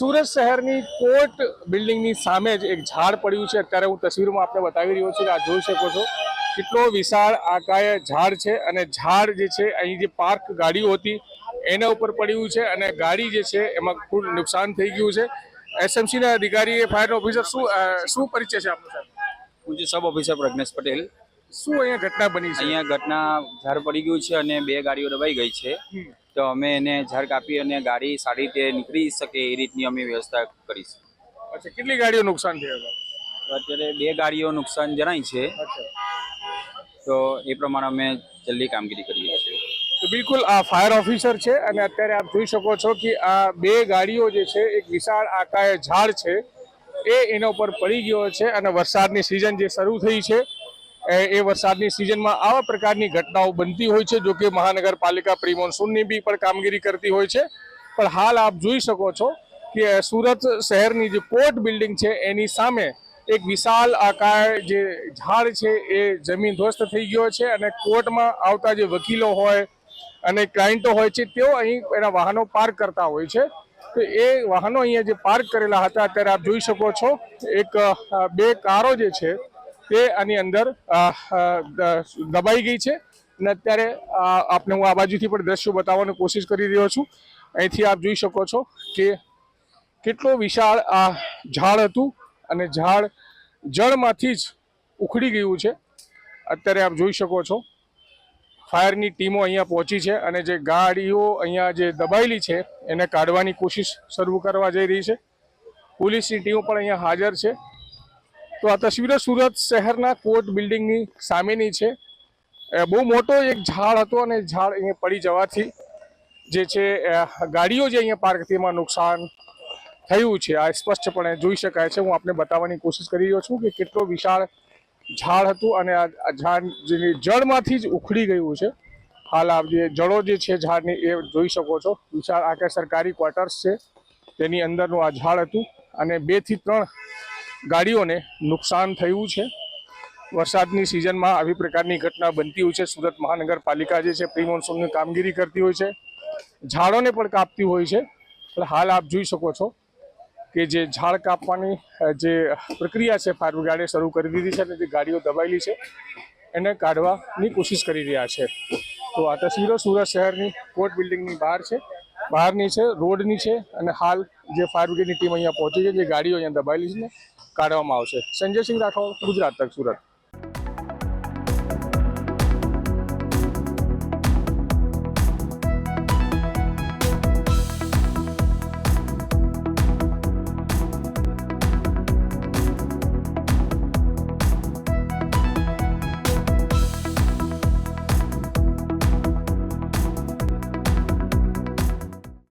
સુરત શહેરની કોર્ટ બિલ્ડિંગની સામે જ એક ઝાડ પડ્યું છે. અત્યારે હું તસવીરમાં આપણે બતાવી રહ્યો છું આ જોઈ શકો છો કેટલો વિશાળ આકાય ઝાડ છે અને ઝાડ જે છે, અહીં જે પાર્ક ગાડીઓ હતી, એના ઉપર પડ્યું છે અને ગાડી જે છે, એમાં ખૂબ નુકસાન થઈ ગયું છે. એસએમસીના અધિકારી ફાયર ઓફિસર શું શું પરિચય છે આપનો, સાહેબ? હું સબ ઓફિસર પ્રજ્ઞેશ પટેલ. શું અહીંયા ઘટના બની છે? અહીંયા ઘટના ઝાડ પડી ગયું છે અને બે ગાડીઓ દબાઈ ગઈ છે. તો અમે એને ઝાડ કાપી અને ગાડી સારી રીતે નીકળી શકે એ રીતની અમે વ્યવસ્થા કરીશું. અચ્છા કેટલી ગાડીઓ નુકસાન થયું અત્યારે બે ગાડીઓ નુકસાન જણાય છે. તો એ પ્રમાણે અમે જલ્દી કામગીરી કરીએ છીએ. તો બિલકુલ આ ફાયર ઓફિસર છે અને અત્યારે આપ જોઈ શકો છો કે આ બે ગાડીઓ જે છે એક વિશાળ આકાય ઝાડ છે એ એના ઉપર પડી ગયો છે અને વરસાદની સિઝન જે શરૂ થઈ છે એ વરસાદની સિઝનમાં આવા પ્રકારની ઘટનાઓ બનતી હોય છે, જો કે મહાનગરપાલિકા પ્રી મોન્સૂનની બી પણ કામગીરી કરતી હોય છે. પણ હાલ આપ જોઈ શકો છો કે સુરત શહેરની જે કોર્ટ બિલ્ડિંગ છે, એની સામે એક વિશાલ આકાર જે ઝાડ છે, એ જમીન ધ્વસ્ત થઈ ગયો છે અને કોર્ટમાં આવતા જે વકીલો હોય અને ક્લાયન્ટો હોય છે, તેઓ અહીં એના વાહનો પાર્ક કરતા હોય છે. તો એ વાહનો અહીંયા જે પાર્ક કરેલા હતા, અત્યારે આપ જોઈ શકો છો. એક બે કારો જે છે તે આની અંદર દબાઈ ગઈ છે. અને અત્યારે આપને હું આ બાજુથી પણ દ્રશ્યો બતાવવાની કોશિશ કરી રહ્યો છું. અહીંથી આપ જોઈ શકો છો કે કેટલો વિશાળ આ ઝાડ હતું અને ઝાડ જળમાંથી જ ઉખડી ગયું છે. અત્યારે આપ જોઈ શકો છો, ફાયરની ટીમો અહીંયા પહોંચી છે અને જે ગાડીઓ અહીંયા જે દબાયેલી છે, એને કાઢવાની કોશિશ શરૂ કરવા જઈ રહી છે. પોલીસની ટીમો પણ અહીંયા હાજર છે. તો આ તસવીરો સુરત શહેરના કોર્ટ બિલ્ડિંગની સામેની છે. બહુ મોટો એક ઝાડ હતો અને ઝાડ અહીંયા પડી જવાથી જે છે ગાડીઓ જે અહીંયા પાર્ક હતી નુકસાન થયું છે. આ સ્પષ્ટપણે જોઈ શકાય છે. હું આપને બતાવવાની કોશિશ કરી રહ્યો છું કે કેટલો વિશાળ ઝાડ હતું અને આ ઝાડ જે જળમાંથી જ ઉખડી ગયું છે. હાલ આપ જે જળો જે છે, ઝાડની, એ જોઈ શકો છો. વિશાળ આખે સરકારી ક્વાર્ટર્સ છે. તેની અંદરનું આ ઝાડ હતું અને બેથી ત્રણ ગાડીઓને નુકસાન થયું છે. વરસાદની સિઝનમાં આવી પ્રકારની ઘટના બનતી હોય છે. સુરત મહાનગરપાલિકા જે છે પ્રી મોન્સૂનની કામગીરી કરતી હોય છે. ઝાડોને પણ કાપતી હોય છે. એટલે હાલ આપ જોઈ શકો છો કે જે ઝાડ કાપવાની જે પ્રક્રિયા છે, ફાયર બ્રિગેડે શરૂ કરી દીધી છે અને જે ગાડીઓ દબાયેલી છે, એને કાઢવાની કોશિશ કરી રહ્યા છે. તો આ તસવીરો સુરત શહેરની કોર્ટ બિલ્ડિંગની બહાર છે. બહારની છે, રોડની છે અને હાલ જે ફાયર બ્રિગેડની ટીમ અહીંયા પહોંચી છે, જે ગાડીઓ અહીંયા દબાયેલી છે ને, કાઢવામાં આવશે. સંજયસિંહ રાઠોડ, ગુજરાત તક, સુરત.